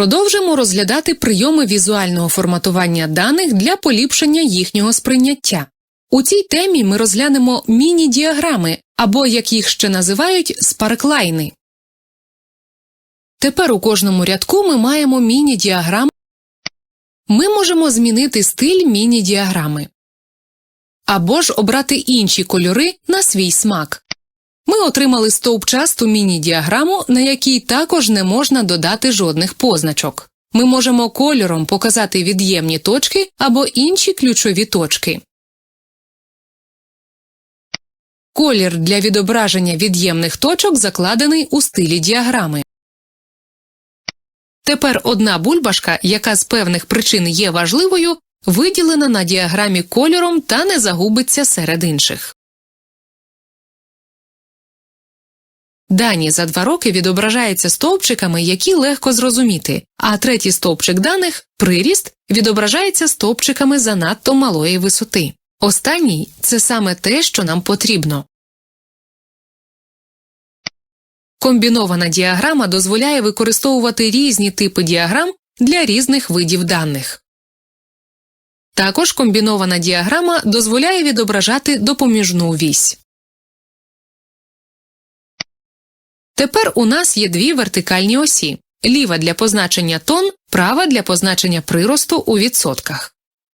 Продовжимо розглядати прийоми візуального форматування даних для поліпшення їхнього сприйняття. У цій темі ми розглянемо міні-діаграми або, як їх ще називають, спарклайни. Тепер у кожному рядку ми маємо міні-діаграм. Ми можемо змінити стиль міні-діаграми або ж обрати інші кольори на свій смак. Ми отримали стовпчасту міні-діаграму, на якій також не можна додати жодних позначок. Ми можемо кольором показати від'ємні точки або інші ключові точки. Колір для відображення від'ємних точок закладений у стилі діаграми. Тепер одна бульбашка, яка з певних причин є важливою, виділена на діаграмі кольором та не загубиться серед інших. Дані за два роки відображаються стовпчиками, які легко зрозуміти, а третій стовпчик даних приріст відображається стовпчиками занадто малої висоти. Останній це саме те, що нам потрібно. Комбінована діаграма дозволяє використовувати різні типи діаграм для різних видів даних. Також комбінована діаграма дозволяє відображати допоміжну вісь. Тепер у нас є дві вертикальні осі ліва для позначення тон, права для позначення приросту у відсотках.